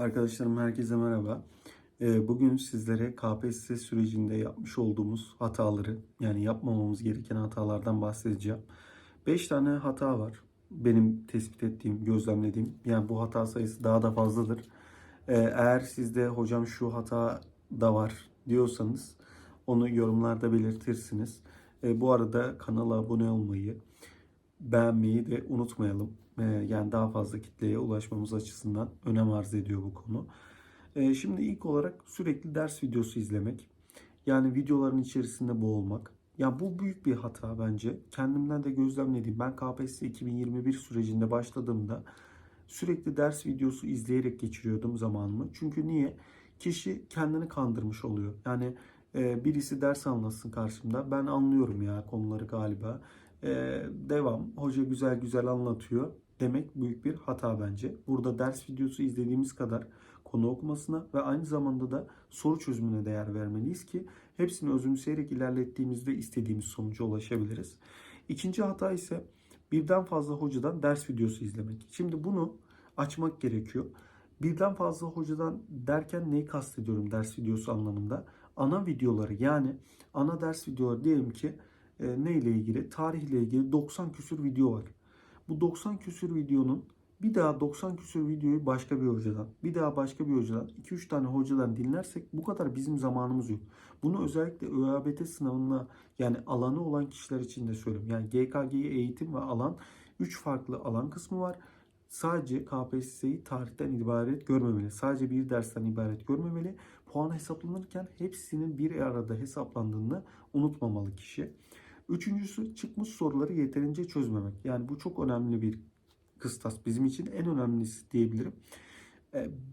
Arkadaşlarım herkese merhaba. Ee, Bugün sizlere KPSS sürecinde yapmış olduğumuz hataları yani yapmamamız gereken hatalardan bahsedeceğim. 5 tane hata var. Benim tespit ettiğim, gözlemlediğim. Yani bu hata sayısı daha da fazladır. Ee, Eğer sizde hocam şu hata da var diyorsanız onu yorumlarda belirtirsiniz. Ee, Bu arada kanala abone olmayı, beğenmeyi de unutmayalım. Ee, Yani daha fazla kitleye ulaşmamız açısından önem arz ediyor bu konu. Ee, Şimdi ilk olarak sürekli ders videosu izlemek. Yani videoların içerisinde boğulmak. Ya bu büyük bir hata bence. Kendimden de gözlemlediğim. Ben KPSS 2021 sürecinde başladığımda sürekli ders videosu izleyerek geçiriyordum zamanımı. Çünkü niye? Kişi kendini kandırmış oluyor. Yani e, birisi ders anlatsın karşımda. Ben anlıyorum ya konuları galiba. E, devam. Hoca güzel güzel anlatıyor. Demek büyük bir hata bence. Burada ders videosu izlediğimiz kadar konu okumasına ve aynı zamanda da soru çözümüne değer vermeliyiz ki hepsini özümseyerek ilerlettiğimizde istediğimiz sonuca ulaşabiliriz. İkinci hata ise birden fazla hocadan ders videosu izlemek. Şimdi bunu açmak gerekiyor. Birden fazla hocadan derken neyi kastediyorum ders videosu anlamında? Ana videoları yani ana ders videoları diyelim ki e, ne ile ilgili? Tarihle ilgili 90 küsür video var. Bu 90 küsür videonun bir daha 90 küsür videoyu başka bir hocadan, bir daha başka bir hocadan, 2-3 tane hocadan dinlersek bu kadar bizim zamanımız yok. Bunu özellikle ÖABT sınavına yani alanı olan kişiler için de söylüyorum. Yani GKG'yi eğitim ve alan 3 farklı alan kısmı var. Sadece KPSS'yi tarihten ibaret görmemeli. Sadece bir dersten ibaret görmemeli. Puan hesaplanırken hepsinin bir arada hesaplandığını unutmamalı kişi. Üçüncüsü çıkmış soruları yeterince çözmemek. Yani bu çok önemli bir kıstas. Bizim için en önemlisi diyebilirim.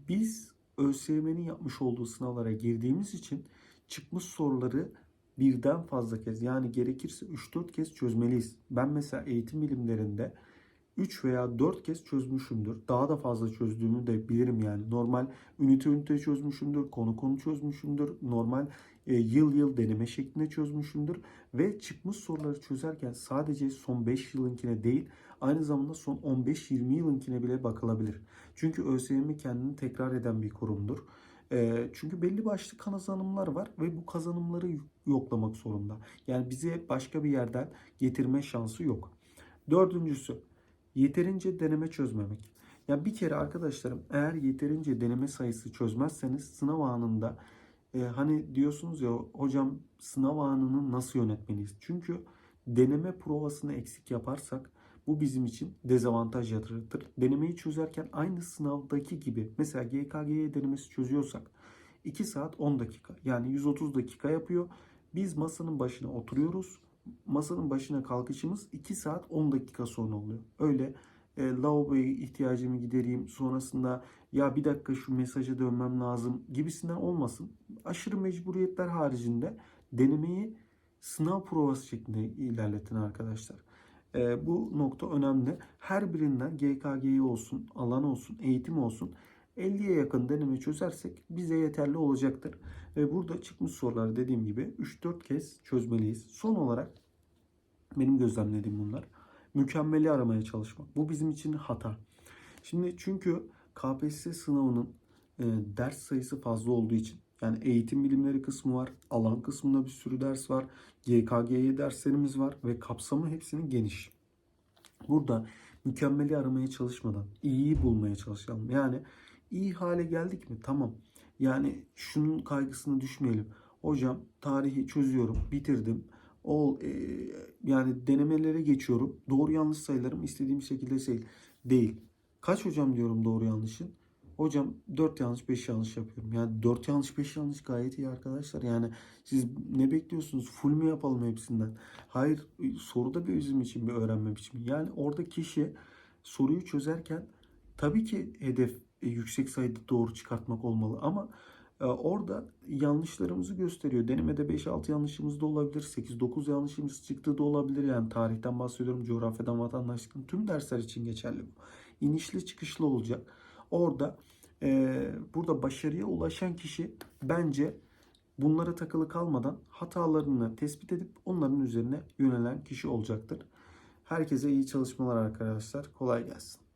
Biz ÖSYM'nin yapmış olduğu sınavlara girdiğimiz için çıkmış soruları birden fazla kez yani gerekirse 3-4 kez çözmeliyiz. Ben mesela eğitim bilimlerinde 3 veya 4 kez çözmüşümdür. Daha da fazla çözdüğümü de bilirim yani. Normal ünite ünite çözmüşümdür, konu konu çözmüşümdür. Normal yıl yıl deneme şeklinde çözmüşümdür. Ve çıkmış soruları çözerken sadece son 5 yılınkine değil aynı zamanda son 15-20 yılınkine bile bakılabilir. Çünkü ÖSYM kendini tekrar eden bir kurumdur. E, çünkü belli başlı kazanımlar var ve bu kazanımları yoklamak zorunda. Yani bize başka bir yerden getirme şansı yok. Dördüncüsü yeterince deneme çözmemek. Ya bir kere arkadaşlarım eğer yeterince deneme sayısı çözmezseniz sınav anında e, hani diyorsunuz ya hocam sınav anını nasıl yönetmeliyiz? Çünkü deneme provasını eksik yaparsak bu bizim için dezavantaj yaratır. Denemeyi çözerken aynı sınavdaki gibi mesela GKG denemesi çözüyorsak 2 saat 10 dakika yani 130 dakika yapıyor. Biz masanın başına oturuyoruz masanın başına kalkışımız 2 saat 10 dakika sonra oluyor. Öyle e, lavaboya ihtiyacımı gidereyim sonrasında ya bir dakika şu mesaja dönmem lazım gibisinden olmasın. Aşırı mecburiyetler haricinde denemeyi sınav provası şeklinde ilerletin arkadaşlar. E, bu nokta önemli. Her birinden GKG'yi olsun, alan olsun, eğitim olsun 50'ye yakın deneme çözersek bize yeterli olacaktır. Ve burada çıkmış soruları dediğim gibi 3-4 kez çözmeliyiz. Son olarak benim gözlemlediğim bunlar. Mükemmeli aramaya çalışmak. Bu bizim için hata. Şimdi çünkü KPSS sınavının e, ders sayısı fazla olduğu için yani eğitim bilimleri kısmı var, alan kısmında bir sürü ders var, GKG'ye derslerimiz var ve kapsamı hepsinin geniş. Burada mükemmeli aramaya çalışmadan iyiyi bulmaya çalışalım. Yani iyi hale geldik mi? Tamam. Yani şunun kaygısına düşmeyelim. Hocam tarihi çözüyorum, bitirdim. Ol, e, yani denemelere geçiyorum. Doğru yanlış sayılarım istediğim şekilde değil. Değil. Kaç hocam diyorum doğru yanlışın? Hocam 4 yanlış 5 yanlış yapıyorum. Yani 4 yanlış 5 yanlış gayet iyi arkadaşlar. Yani siz ne bekliyorsunuz? Full mü yapalım hepsinden? Hayır soruda bir bizim için bir öğrenme biçimi. Yani orada kişi soruyu çözerken tabii ki hedef e, yüksek sayıda doğru çıkartmak olmalı ama orada yanlışlarımızı gösteriyor. Denemede 5-6 yanlışımız da olabilir. 8-9 yanlışımız çıktığı da olabilir. Yani tarihten bahsediyorum, coğrafyadan, vatandaşlıktan tüm dersler için geçerli bu. İnişli çıkışlı olacak. Orada e, burada başarıya ulaşan kişi bence bunlara takılı kalmadan hatalarını tespit edip onların üzerine yönelen kişi olacaktır. Herkese iyi çalışmalar arkadaşlar. Kolay gelsin.